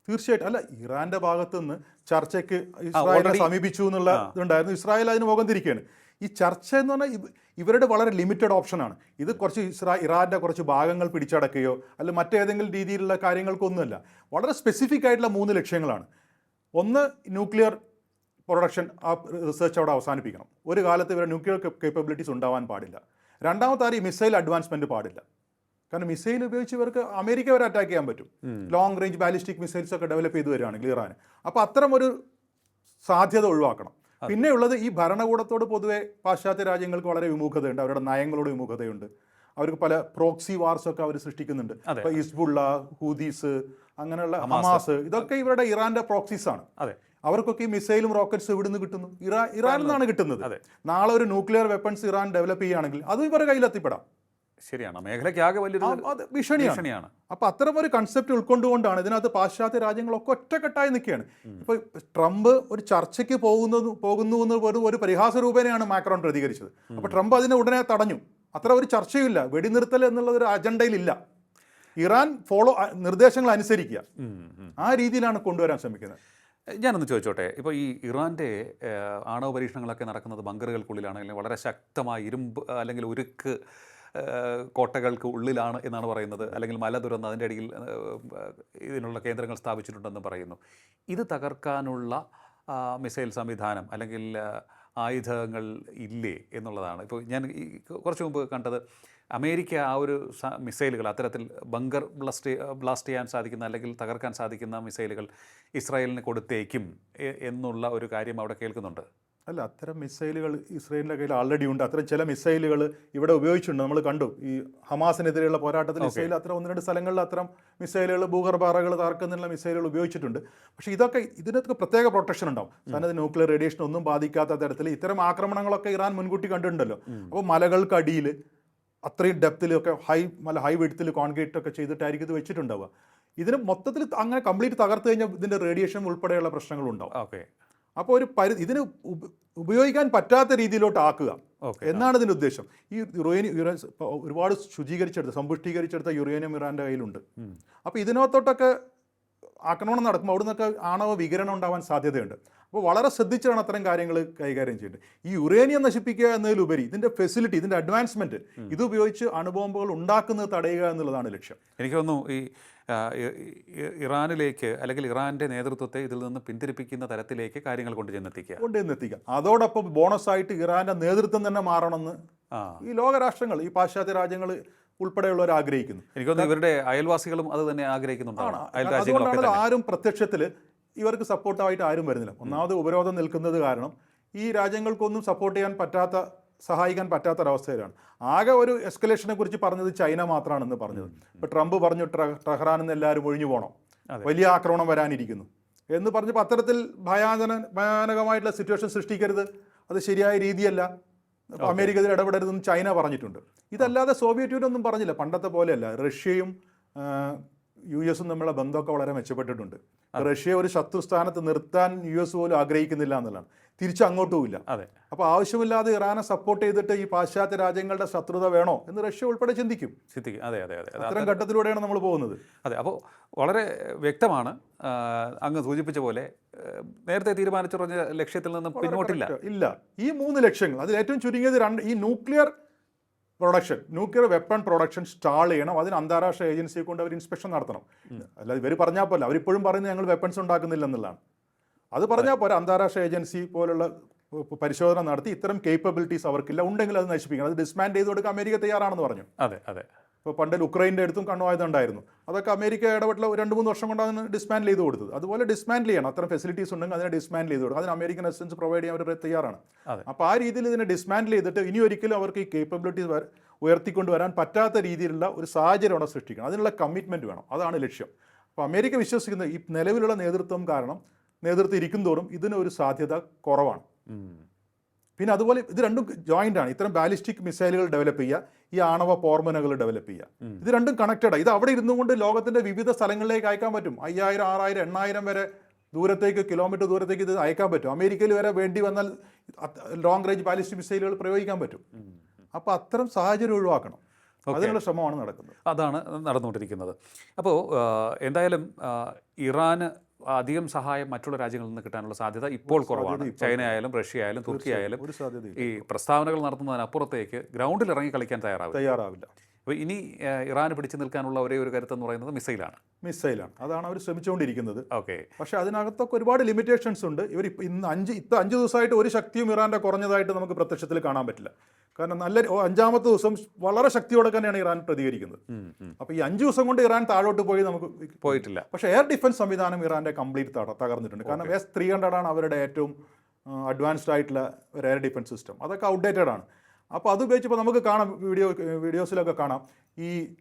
തീർച്ചയായിട്ടും. അല്ല ഇറാന്റെ ഭാഗത്തുനിന്ന് ചർച്ചയ്ക്ക് ഇസ്രായേലിനെ സമീപിച്ചു എന്നുള്ള ഇതുണ്ടായിരുന്നു. ഇസ്രായേൽ അതിന് മുഖം തിരിക്കുകയാണ്. ഈ ചർച്ച എന്ന് പറഞ്ഞാൽ ഇവ- ഇവരുടെ വളരെ ലിമിറ്റഡ് ഓപ്ഷനാണ് ഇത് കുറച്ച് ഇസ്രാ ഇറാന്റെ കുറച്ച് ഭാഗങ്ങൾ പിടിച്ചടക്കുകയോ അല്ല മറ്റേതെങ്കിലും രീതിയിലുള്ള കാര്യങ്ങൾക്കൊന്നുമല്ല. വളരെ സ്പെസിഫിക് ആയിട്ടുള്ള മൂന്ന് ലക്ഷ്യങ്ങളാണ്. ഒന്ന് ന്യൂക്ലിയർ പ്രൊഡക്ഷൻ ആ റിസർച്ച് അവിടെ അവസാനിപ്പിക്കണം. ഒരു കാലത്ത് ഇവരുടെ ന്യൂക്ലിയർ കേപ്പബിലിറ്റീസ് ഉണ്ടാവാൻ പാടില്ല. രണ്ടാമത്തെ കാര്യം മിസൈൽ അഡ്വാൻസ്മെന്റ് പാടില്ല. കാരണം മിസൈൽ ഉപയോഗിച്ച് ഇവർക്ക് അമേരിക്ക വരെ അറ്റാക്ക് ചെയ്യാൻ പറ്റും. ലോങ് റേഞ്ച് ബാലിസ്റ്റിക് മിസൈൽസ് ഒക്കെ ഡെവലപ്പ് ചെയ്ത് വരികയാണെങ്കിൽ ഇറാൻ അപ്പോൾ അത്തരം ഒരു സാധ്യത ഒഴിവാക്കണം. പിന്നെയുള്ളത് ഈ ഭരണകൂടത്തോട് പൊതുവെ പാശ്ചാത്യ രാജ്യങ്ങൾക്ക് വളരെ വിമുഖതയുണ്ട്. അവരുടെ നയങ്ങളോട് വിമുഖതയുണ്ട്. അവർക്ക് പല പ്രോക്സി വാർസ് ഒക്കെ അവർ സൃഷ്ടിക്കുന്നുണ്ട്. ഇപ്പൊ ഇസ്ബുള്ള ഹൂദീസ് അങ്ങനെയുള്ള ഹമാസ്. ഇതൊക്കെ ഇവരുടെ ഇറാന്റെ പ്രോക്സീസ് ആണ്. അതെ. അവർക്കൊക്കെ ഈ മിസൈലും റോക്കറ്റ്സ് ഇവിടുന്ന് കിട്ടുന്നു? ഇറാ ഇറാനിൽ നിന്നാണ് കിട്ടുന്നത്. നാളെ ഒരു ന്യൂക്ലിയർ വെപ്പൺസ് ഇറാൻ ഡെവലപ്പ് ചെയ്യുകയാണെങ്കിൽ അത് ഇവരുടെ കയ്യിലെത്തിപ്പെടാം. ശരിയാണ്. മേഖലയ്ക്കാകെ വലിയൊരു ഭീഷണിയാണ്. അപ്പൊ അപ്പോൾ അത്തരം ഒരു കൺസെപ്റ്റ് ഉൾക്കൊണ്ടുകൊണ്ടാണ് ഇതിനകത്ത് പാശ്ചാത്യ രാജ്യങ്ങളൊക്കെ ഒറ്റക്കെട്ടായി നിൽക്കുകയാണ്. ഇപ്പോൾ ട്രംപ് ഒരു ചർച്ചയ്ക്ക് പോകുന്നത് പോകുന്നു എന്ന് ഒരു ഒരു പരിഹാസ രൂപേണയാണ് മാക്രോൺ പ്രതികരിച്ചത്. അപ്പോൾ ട്രംപ് അതിനെ ഉടനെ തടഞ്ഞു. അത്ര ഒരു ചർച്ചയുമില്ല. വെടിനിർത്തൽ എന്നുള്ള ഒരു അജണ്ടയിലില്ല. ഇറാൻ ഫോളോ നിർദ്ദേശങ്ങൾ അനുസരിക്കുക. ആ രീതിയിലാണ് കൊണ്ടുവരാൻ ശ്രമിക്കുന്നത്. ഞാനൊന്ന് ചോദിച്ചോട്ടെ. ഇപ്പോൾ ഈ ഇറാന്റെ ആണവ പരീക്ഷണങ്ങളൊക്കെ നടക്കുന്നത് ബങ്കറുകൾക്കുള്ളിലാണ് അല്ലെങ്കിൽ വളരെ ശക്തമായ ഇരുമ്പ് അല്ലെങ്കിൽ ഉരുക്ക് കോട്ടകൾക്ക് ഉള്ളിലാണ് എന്നാണ് പറയുന്നത്. അല്ലെങ്കിൽ മല തുറന്ന് അതിന്റെ അടിയിൽ ഇതിനുള്ള കേന്ദ്രങ്ങൾ സ്ഥാപിച്ചിട്ടുണ്ടെന്ന് പറയുന്നു. ഇത് തകർക്കാനുള്ള മിസൈൽ സംവിധാനം അല്ലെങ്കിൽ ആയുധങ്ങൾ ഇല്ലേ എന്നുള്ളതാണ്. ഇപ്പോൾ ഞാൻ ഈ കുറച്ച് മുമ്പ് കണ്ടത് അമേരിക്ക ആ ഒരു മിസൈലുകൾ അത്തരത്തിൽ ബങ്കർ ബ്ലാസ്റ്റ് ബ്ലാസ്റ്റ് ചെയ്യാൻ സാധിക്കുന്ന അല്ലെങ്കിൽ തകർക്കാൻ സാധിക്കുന്ന മിസൈലുകൾ ഇസ്രായേലിന് കൊടുത്തേക്കും എന്നുള്ള ഒരു കാര്യം അവിടെ കേൾക്കുന്നുണ്ട്. അല്ല അത്തരം മിസൈലുകൾ ഇസ്രയേലിന്റെ കയ്യിൽ ആൾറെഡി ഉണ്ട്. അത്തരം ചില മിസൈലുകൾ ഇവിടെ ഉപയോഗിച്ചിട്ടുണ്ട്. നമ്മൾ കണ്ടു. ഈ ഹമാസിനെതിരെയുള്ള പോരാട്ടത്തിൽ ഇസ്രയേൽ അത്തരം ഒന്ന് രണ്ട് സ്ഥലങ്ങളിൽ അത്തരം മിസൈലുകൾ ഭൂഗർഭാറകൾ തകർക്കുന്നതിനുള്ള മിസൈലുകൾ ഉപയോഗിച്ചിട്ടുണ്ട്. പക്ഷേ ഇതൊക്കെ ഇതിനൊക്കെ പ്രത്യേക പ്രൊട്ടക്ഷൻ ഉണ്ടാവും. കാരണം ന്യൂക്ലിയർ റേഡിയേഷൻ ഒന്നും ബാധിക്കാത്ത തരത്തിൽ ഇത്തരം ആക്രമണങ്ങളൊക്കെ ഇറാൻ മുൻകൂട്ടി കണ്ടിട്ടുണ്ടല്ലോ. അപ്പോൾ മലകൾക്കടിയിൽ അത്രയും ഡെപ്തിലൊക്കെ ഹൈ മല ഹൈ വിഡ്ത്തിൽ കോൺക്രീറ്റ് ഒക്കെ ചെയ്തിട്ടായിരിക്കും ഇത് വെച്ചിട്ടുണ്ടാവുക. ഇതിന് മൊത്തത്തിൽ അങ്ങനെ കംപ്ലീറ്റ് തകർത്ത് കഴിഞ്ഞാൽ ഇതിന്റെ റേഡിയേഷൻ ഉൾപ്പെടെയുള്ള പ്രശ്നങ്ങളുണ്ടാവും. ഓക്കെ അപ്പോൾ ഒരു പരി ഇതിന് ഉപയോഗിക്കാൻ പറ്റാത്ത രീതിയിലോട്ട് ആക്കുക. എന്നാണ് ഇതിന്റെ ഉദ്ദേശം. ഈ യുറേനിയം യുറേ ഒരുപാട് ശുചീകരിച്ചെടുത്ത സമ്പുഷ്ടീകരിച്ചെടുത്ത യുറേനിയം ഇറാന്റെ കയ്യിലുണ്ട്. അപ്പോൾ ഇതിനകത്തോട്ടൊക്കെ ആക്രമണം നടക്കുമ്പോൾ അവിടെ നിന്നൊക്കെ ആണവ വികരണം ഉണ്ടാവാൻ സാധ്യതയുണ്ട്. അപ്പോൾ വളരെ ശ്രദ്ധിച്ചാണ് അത്തരം കാര്യങ്ങൾ കൈകാര്യം ചെയ്യേണ്ടത്. ഈ യുറേനിയം നശിപ്പിക്കുക എന്നതിലുപരി ഇതിന്റെ ഫെസിലിറ്റി ഇതിന്റെ അഡ്വാൻസ്മെന്റ് ഇത് ഉപയോഗിച്ച് അണുബോംബുകൾ ഉണ്ടാക്കുന്നത് തടയുക എന്നുള്ളതാണ് ലക്ഷ്യം. എനിക്ക് തോന്നുന്നു ഈ ഇറാനിലേക്ക് അല്ലെങ്കിൽ ഇറാന്റെ നേതൃത്വത്തെ ഇതിൽ നിന്ന് പിന്തിരിപ്പിക്കുന്ന തരത്തിലേക്ക് കാര്യങ്ങൾ കൊണ്ട് കൊണ്ടുചെന്നെത്തിക്കുക കൊണ്ടുവന്ന് എത്തിക്കാം അതോടൊപ്പം ബോണസായിട്ട് ഇറാന്റെ നേതൃത്വം തന്നെ മാറണമെന്ന് ഈ ലോകരാഷ്ട്രങ്ങൾ ഈ പാശ്ചാത്യ രാജ്യങ്ങൾ ഉൾപ്പെടെയുള്ളവർ ആഗ്രഹിക്കുന്നു. എനിക്ക് തോന്നുന്നു ഇവരുടെ അയൽവാസികളും അത് തന്നെ ആഗ്രഹിക്കുന്നുണ്ടാണ് അതുകൊണ്ടാണ് ആരും പ്രത്യക്ഷത്തിൽ ഇവർക്ക് സപ്പോർട്ടായിട്ട് ആരും വരുന്നില്ല. ഒന്നാമത് ഉപരോധം നിൽക്കുന്നത് കാരണം ഈ രാജ്യങ്ങൾക്കൊന്നും സപ്പോർട്ട് ചെയ്യാൻ പറ്റാത്ത സഹായിക്കാൻ പറ്റാത്ത ഒരവസ്ഥയിലാണ്. ആകെ ഒരു എസ്കലേഷനെ കുറിച്ച് പറഞ്ഞത് ചൈന മാത്രമാണെന്ന് പറഞ്ഞത്. ഇപ്പൊ ട്രംപ് പറഞ്ഞു ടെഹ്റാനിൽ നിന്ന് എല്ലാവരും ഒഴിഞ്ഞു പോകണം വലിയ ആക്രമണം വരാനിരിക്കുന്നു. എന്ന് പറഞ്ഞപ്പോൾ അത്തരത്തിൽ ഭയാനന ഭയാനകമായിട്ടുള്ള സിറ്റുവേഷൻ സൃഷ്ടിക്കരുത്. അത് ശരിയായ രീതിയല്ല. അമേരിക്ക ഇതിൽ ഇടപെടരുതെന്ന് ചൈന പറഞ്ഞിട്ടുണ്ട്. ഇതല്ലാതെ സോവിയറ്റ് യൂണിയൻ ഒന്നും പറഞ്ഞില്ല. പണ്ടത്തെ പോലെയല്ല. റഷ്യയും യു എസും തമ്മിലുള്ള ബന്ധമൊക്കെ വളരെ മെച്ചപ്പെട്ടിട്ടുണ്ട്. റഷ്യ ഒരു ശത്രു സ്ഥാനത്ത് നിർത്താൻ യു എസ് പോലും ആഗ്രഹിക്കുന്നില്ല എന്നുള്ളതാണ്. തിരിച്ച് അങ്ങോട്ടും ഇല്ല. അതെ. അപ്പോൾ ആവശ്യമില്ലാതെ ഇറാനെ സപ്പോർട്ട് ചെയ്തിട്ട് ഈ പാശ്ചാത്യ രാജ്യങ്ങളുടെ ശത്രുത വേണോ എന്ന് റഷ്യ ഉൾപ്പെടെ ചിന്തിക്കും. ചിന്തിക്കും. അതെ അതെ അതെ. അത് അത്തരം ഘട്ടത്തിലൂടെയാണ് നമ്മൾ പോകുന്നത്. അതെ അപ്പോൾ വളരെ വ്യക്തമാണ് അങ്ങ് സൂചിപ്പിച്ച പോലെ നേരത്തെ തീരുമാനിച്ചു പറഞ്ഞ ലക്ഷ്യത്തിൽ നിന്നും പിന്നോട്ടില്ല. ഇല്ല. ഈ മൂന്ന് ലക്ഷ്യങ്ങൾ അതിൽ ഏറ്റവും ചുരുങ്ങിയത് രണ്ട് ഈ nuclear production nuclear weapon production stall ചെയ്യണം. അതിന് അന്താരാഷ്ട്ര ഏജൻസിയെ കൊണ്ട് അവർ ഇൻസ്പെക്ഷൻ നടത്തണം. അല്ലാതെ ഇവർ പറഞ്ഞാൽ പോലെ അവരിപ്പോഴും പറയുന്നത് ഞങ്ങൾ വെപ്പൺസ് ഉണ്ടാക്കുന്നില്ല എന്നുള്ളതാണ് അത്. പറഞ്ഞാൽ പോലെ അന്താരാഷ്ട്ര ഏജൻസി പോലുള്ള പരിശോധന നടത്തി ഇത്തരം കേപ്പബിലിറ്റീസ് അവർക്കില്ല. ഉണ്ടെങ്കിൽ അത് നശിപ്പിക്കണം. അത് ഡിസ്മാൻഡ് ചെയ്ത് കൊടുക്കാൻ അമേരിക്ക തയ്യാറാണെന്ന് പറഞ്ഞു. അതെ അതെ. ഇപ്പോൾ പണ്ട് ഉക്രൈന്റെ അടുത്തും കണ്ണുമായതുണ്ടായിരുന്നു അതൊക്കെ അമേരിക്ക ഇടപെട്ടുള്ള രണ്ട് മൂന്ന് വർഷം കൊണ്ടാണ് ഡിസ്മാൻഡിൽ ചെയ്ത് കൊടുത്തത്. അതുപോലെ ഡിസ്മാൻഡിൽ ചെയ്യണം. അത്തരം ഫെസിലിറ്റീസ് ഉണ്ടെങ്കിൽ അതിനെ ഡിസ്മാൻഡിൽ ചെയ്ത് കൊടുക്കും. അതിന് അമേരിക്കൻ അസിസ്റ്റൻസ് പ്രൊവൈഡ് ചെയ്യാൻ അവർ തയ്യാറാണ്. അപ്പോൾ ആ രീതിയിൽ ഇതിനെ ഡിസ്മാൻഡിൽ ചെയ്തിട്ട് ഇനി ഒരിക്കലും അവർക്ക് ഈ കേപ്പബിലിറ്റീസ് ഉയർത്തിക്കൊണ്ട് വരാൻ പറ്റാത്ത രീതിയിലുള്ള ഒരു സാഹചര്യം അവിടെ സൃഷ്ടിക്കണം. അതിനുള്ള കമ്മിറ്റ്മെന്റ് വേണം. അതാണ് ലക്ഷ്യം. അപ്പോൾ അമേരിക്ക വിശ്വസിക്കുന്നത് ഈ നിലവിലുള്ള നേതൃത്വം കാരണം നേതൃത്വം ഇരിക്കും തോറും ഇതിനൊരു സാധ്യത കുറവാണ്. പിന്നെ അതുപോലെ ഇത് രണ്ടും ജോയിന്റ് ആണ്. ഇത്തരം ബാലിസ്റ്റിക് മിസൈലുകൾ ഡെവലപ്പ് ചെയ്യുക ഈ ആണവ പോർമനകൾ ഡെവലപ്പ് ചെയ്യുക. ഇത് രണ്ടും കണക്റ്റഡ് ഇത് അവിടെ ഇരുന്നുകൊണ്ട് ലോകത്തിന്റെ വിവിധ സ്ഥലങ്ങളിലേക്ക് അയക്കാൻ പറ്റും. അയ്യായിരം ആറായിരം എണ്ണായിരം വരെ ദൂരത്തേക്ക് കിലോമീറ്റർ ദൂരത്തേക്ക് ഇത് അയക്കാൻ പറ്റും. അമേരിക്കയിൽ വരെ വേണ്ടി വന്നാൽ ലോങ് റേഞ്ച് ബാലിസ്റ്റിക് മിസൈലുകൾ പ്രയോഗിക്കാൻ പറ്റും. അപ്പോൾ അത്തരം സാഹചര്യം ഒഴിവാക്കണം. അതിനുള്ള ശ്രമമാണ് നടക്കുന്നത്. അതാണ് നടന്നുകൊണ്ടിരിക്കുന്നത്. അപ്പോൾ എന്തായാലും ഇറാന് അധികം സഹായം മറ്റുള്ള രാജ്യങ്ങളിൽ നിന്ന് കിട്ടാനുള്ള സാധ്യത ഇപ്പോൾ കുറവാണ്. ചൈന ആയാലും റഷ്യ ആയാലും തുർക്കി ആയാലും ഈ പ്രസ്താവനകൾ നടത്തുന്നതിനപ്പുറത്തേക്ക് ഗ്രൗണ്ടിൽ ഇറങ്ങി കളിക്കാൻ തയ്യാറാവില്ല. തയ്യാറാവില്ല. അപ്പോൾ ഇനി ഇറാന് പിടിച്ചു നിൽക്കാനുള്ള ഒരേ ഒരു കരുത്തെന്ന് പറയുന്നത് മിസൈലാണ്. മിസൈലാണ്. അതാണ് അവർ ശ്രമിച്ചുകൊണ്ടിരിക്കുന്നത്. ഓക്കെ. പക്ഷേ അതിനകത്തൊക്കെ ഒരുപാട് ലിമിറ്റേഷൻസ് ഉണ്ട്. ഇവർ ഇന്ന് അഞ്ച് ഇത്ത അഞ്ച് ദിവസമായിട്ട് ഒരു ശക്തിയും ഇറാന്റെ കുറഞ്ഞതായിട്ട് നമുക്ക് പ്രത്യക്ഷത്തിൽ കാണാൻ പറ്റില്ല. കാരണം നല്ല അഞ്ചാമത്തെ ദിവസം വളരെ ശക്തിയോടെ തന്നെയാണ് ഇറാൻ പ്രതികരിക്കുന്നത്. അപ്പോൾ ഈ അഞ്ച് ദിവസം കൊണ്ട് ഇറാൻ താഴോട്ട് പോയി നമുക്ക് പോയിട്ടില്ല. പക്ഷേ എയർ ഡിഫൻസ് സംവിധാനം ഇറാന്റെ കംപ്ലീറ്റ് തട തകർന്നിട്ടുണ്ട്. കാരണം എസ് ത്രീ ഹൺഡ്രഡ് ആണ് അവരുടെ ഏറ്റവും അഡ്വാൻസ്ഡ് ആയിട്ടുള്ള ഒരു എയർ ഡിഫൻസ് സിസ്റ്റം അതൊക്കെ ഔട്ട്ഡേറ്റഡ് ആണ്. അപ്പോൾ അത് ഉപയോഗിച്ചപ്പോൾ നമുക്ക് കാണാം വീഡിയോ വീഡിയോസിലൊക്കെ കാണാം. ഈ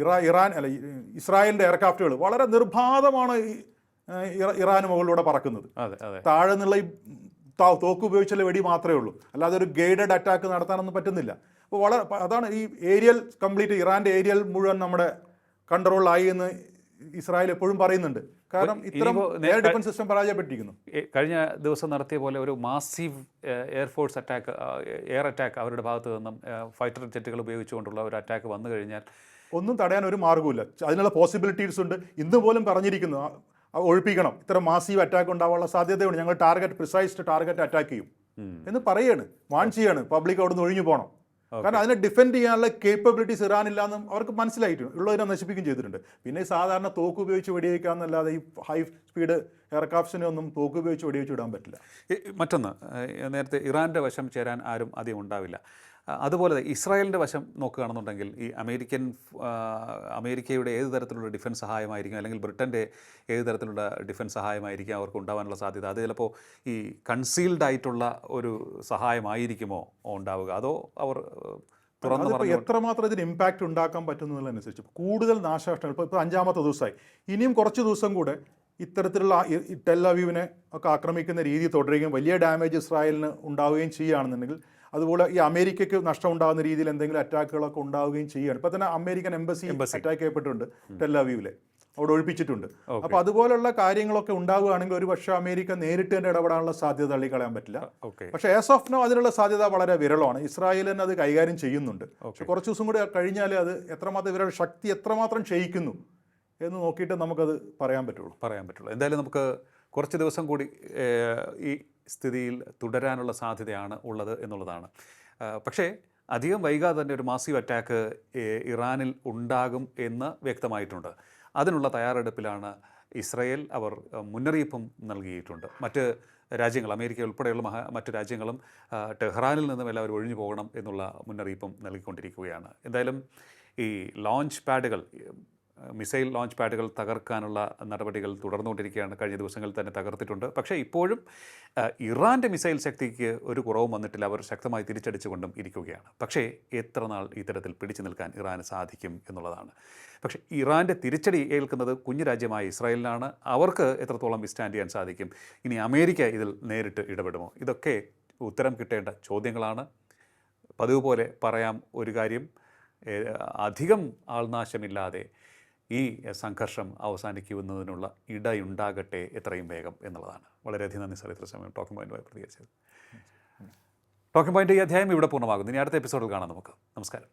ഇറാ ഇറാൻ അല്ല ഇസ്രായേലിന്റെ എയർക്രാഫ്റ്റുകൾ വളരെ നിർബാധമാണ് ഇറാന് മുകളിലൂടെ പറക്കുന്നത്. താഴെ നിന്നുള്ള ഈ ത- തോക്ക് ഉപയോഗിച്ചുള്ള വെടി മാത്രമേ ഉള്ളൂ. അല്ലാതെ ഒരു ഗൈഡഡ് അറ്റാക്ക് നടത്താനൊന്നും പറ്റുന്നില്ല. അപ്പോൾ വളരെ അതാണ് ഈ ഏരിയൽ കംപ്ലീറ്റ് ഇറാന്റെ ഏരിയൽ മുഴുവൻ നമ്മുടെ കൺട്രോളിലായി എന്ന് ഇസ്രായേൽ എപ്പോഴും പറയുന്നുണ്ട്. കാരണം ഇത്തരം എയർ ഡിഫൻസ് സിസ്റ്റം പരാജയപ്പെട്ടിരിക്കുന്നു. കഴിഞ്ഞ ദിവസം നടത്തിയ പോലെ ഒരു massive air force attack air attack അവരുടെ ഭാഗത്ത് നിന്നും ഫൈറ്റർ ജെറ്റുകൾ ഉപയോഗിച്ചുകൊണ്ടുള്ള ഒരു അറ്റാക്ക് വന്നു കഴിഞ്ഞാൽ ഒന്നും തടയാൻ ഒരു മാർഗമില്ല അതിനുള്ള പോസിബിലിറ്റീസ് ഉണ്ട്. ഇന്ന് പോലും പറഞ്ഞിരിക്കുന്നു. ഒഴിപ്പിക്കണം. ഇത്തരം മാസീവ് അറ്റാക്ക് ഉണ്ടാവാനുള്ള സാധ്യതയുണ്ട്. ഞങ്ങൾ ടാർഗറ്റ് പ്രിസൈസ്ഡ് ടാർഗറ്റ് അറ്റാക്ക് ചെയ്യും. എന്ന് പറയാണ്. വാൺ ചെയ്യാണ്. പബ്ലിക് അവിടെ നിന്ന് ഒഴിഞ്ഞു പോകണം കാരണം അതിനെ ഡിഫെൻഡ് ചെയ്യാനുള്ള കേപ്പബിലിറ്റീസ് ഇറാനില്ലാന്നും അവർക്ക് മനസ്സിലായിട്ടുണ്ട് ഉള്ളതിനെ നശിപ്പിക്കുകയും ചെയ്തിട്ടുണ്ട്. പിന്നെ സാധാരണ തോക്ക് ഉപയോഗിച്ച് വെടിവെക്കാന്നല്ലാതെ ഈ ഹൈ സ്പീഡ് എയർക്രാഫ്റ്റ്സിനെ ഒന്നും തോക്ക് ഉപയോഗിച്ച് വെടിവെച്ച് വിടാൻ പറ്റില്ല. മറ്റൊന്ന് നേരത്തെ ഇറാന്റെ വശം ചേരാൻ ആരും അധികം ഉണ്ടാവില്ല. അതുപോലെ ഇസ്രായേലിന്റെ വശം നോക്കുകയാണെന്നുണ്ടെങ്കിൽ ഈ അമേരിക്കൻ അമേരിക്കയുടെ ഏത് തരത്തിലുള്ള ഡിഫൻസ് സഹായമായിരിക്കും? അല്ലെങ്കിൽ ബ്രിട്ടന്റെ ഏത് തരത്തിലുള്ള ഡിഫൻസ് സഹായമായിരിക്കും അവർക്ക് ഉണ്ടാവാനുള്ള സാധ്യത? അത് ചിലപ്പോൾ ഈ കൺസീൽഡ് ആയിട്ടുള്ള ഒരു സഹായമായിരിക്കുമോ ഉണ്ടാവുക? അതോ അവർ തുറന്നു എത്രമാത്രം ഇതിന് ഇമ്പാക്റ്റ് ഉണ്ടാക്കാൻ പറ്റുന്നതിനനുസരിച്ച് കൂടുതൽ നാശനഷ്ടങ്ങൾ. ഇപ്പോൾ ഇപ്പോൾ അഞ്ചാമത്തെ ദിവസമായി. ഇനിയും കുറച്ച് ദിവസം കൂടെ ഇത്തരത്തിലുള്ള ടെല്ലവ്യൂവിനെ ഒക്കെ ആക്രമിക്കുന്ന രീതി തുടരുകയും വലിയ ഡാമേജ് ഇസ്രായേലിന് ഉണ്ടാവുകയും ചെയ്യുകയാണെന്നുണ്ടെങ്കിൽ അതുപോലെ ഈ അമേരിക്കയ്ക്ക് നഷ്ടം ഉണ്ടാകുന്ന രീതിയിൽ എന്തെങ്കിലും അറ്റാക്കുകളൊക്കെ ഉണ്ടാവുകയും ചെയ്യുകയാണ്. ഇപ്പൊ തന്നെ അമേരിക്കൻ എംബസി അറ്റാക്ക് ചെയ്യപ്പെട്ടിട്ടുണ്ട് ടെല്ലാവ്യൂവിലെ അവിടെ ഒഴിപ്പിച്ചിട്ടുണ്ട്. അപ്പോൾ അതുപോലുള്ള കാര്യങ്ങളൊക്കെ ഉണ്ടാവുകയാണെങ്കിൽ ഒരു പക്ഷേ അമേരിക്ക നേരിട്ട് തന്നെ ഇടപെടാനുള്ള സാധ്യത തള്ളിക്കളയാൻ പറ്റില്ല. പക്ഷെ ആസ് ഓഫ് നോ അതിനുള്ള സാധ്യത വളരെ വിരളമാണ്. ഇസ്രായേൽ തന്നെ അത് കൈകാര്യം ചെയ്യുന്നുണ്ട്. പക്ഷെ കുറച്ച് ദിവസം കൂടി കഴിഞ്ഞാൽ അത് എത്രമാത്രം ഇവരുടെ ശക്തി എത്രമാത്രം ക്ഷയിക്കുന്നു എന്ന് നോക്കിയിട്ട് നമുക്കത് പറയാൻ പറ്റുള്ളൂ. പറയാൻ പറ്റുള്ളൂ. എന്തായാലും നമുക്ക് കുറച്ച് ദിവസം കൂടി ഈ സ്ഥിതിയിൽ തുടരാനുള്ള സാധ്യതയാണ് ഉള്ളത് എന്നുള്ളതാണ്. പക്ഷേ അധികം വൈകാതെ തന്നെ ഒരു മാസീവ് അറ്റാക്ക് ഇറാനിൽ ഉണ്ടാകും എന്ന് വ്യക്തമായിട്ടുണ്ട്. അതിനുള്ള തയ്യാറെടുപ്പിലാണ് ഇസ്രയേൽ അവർ മുന്നറിയിപ്പും നൽകിയിട്ടുണ്ട്. മറ്റ് രാജ്യങ്ങൾ അമേരിക്ക ഉൾപ്പെടെയുള്ള മഹാ മറ്റ് രാജ്യങ്ങളും ടെഹ്റാനിൽ നിന്നും എല്ലാവരും ഒഴിഞ്ഞു പോകണം എന്നുള്ള മുന്നറിയിപ്പും നൽകിക്കൊണ്ടിരിക്കുകയാണ്. എന്തായാലും ഈ ലോഞ്ച് പാഡുകൾ മിസൈൽ ലോഞ്ച് പാഡുകൾ തകർക്കാനുള്ള നടപടികൾ തുടർന്നുകൊണ്ടിരിക്കുകയാണ്. കഴിഞ്ഞ ദിവസങ്ങളിൽ തന്നെ തകർത്തിട്ടുണ്ട്. പക്ഷേ ഇപ്പോഴും ഇറാന്റെ മിസൈൽ ശക്തിക്ക് ഒരു കുറവും വന്നിട്ടില്ല. അവർ ശക്തമായി തിരിച്ചടിച്ചുകൊണ്ടും ഇരിക്കുകയാണ്. പക്ഷേ എത്ര നാൾ ഇത്തരത്തിൽ പിടിച്ചു നിൽക്കാൻ ഇറാന് സാധിക്കും എന്നുള്ളതാണ്. പക്ഷേ ഇറാന്റെ തിരിച്ചടി ഏൽക്കുന്നത് കുഞ്ഞു രാജ്യമായ ഇസ്രായേലിനാണ്. അവർക്ക് എത്രത്തോളം വിസ്റ്റാൻഡ് ചെയ്യാൻ സാധിക്കും? ഇനി അമേരിക്ക ഇതിൽ നേരിട്ട് ഇടപെടുമോ? ഇതൊക്കെ ഉത്തരം കിട്ടേണ്ട ചോദ്യങ്ങളാണ്. പതിവ് പോലെ പറയാം ഒരു കാര്യം. അധികം ആൾനാശമില്ലാതെ ഈ സംഘർഷം അവസാനിക്കുന്നതിനുള്ള ഇടയുണ്ടാകട്ടെ എത്രയും വേഗം എന്നുള്ളതാണ്. വളരെയധികം നന്ദി സാർ ഇത്ര സമയം ടോക്കിംഗ് പോയിന്റുമായി പ്രതികരിച്ചത് ടോക്കിംഗ് പോയിന്റ് ഈ അധ്യായം ഇവിടെ പൂർണമാകുന്നു. ഇനി അടുത്ത എപ്പിസോഡിൽ കാണാം നമുക്ക്. നമസ്കാരം.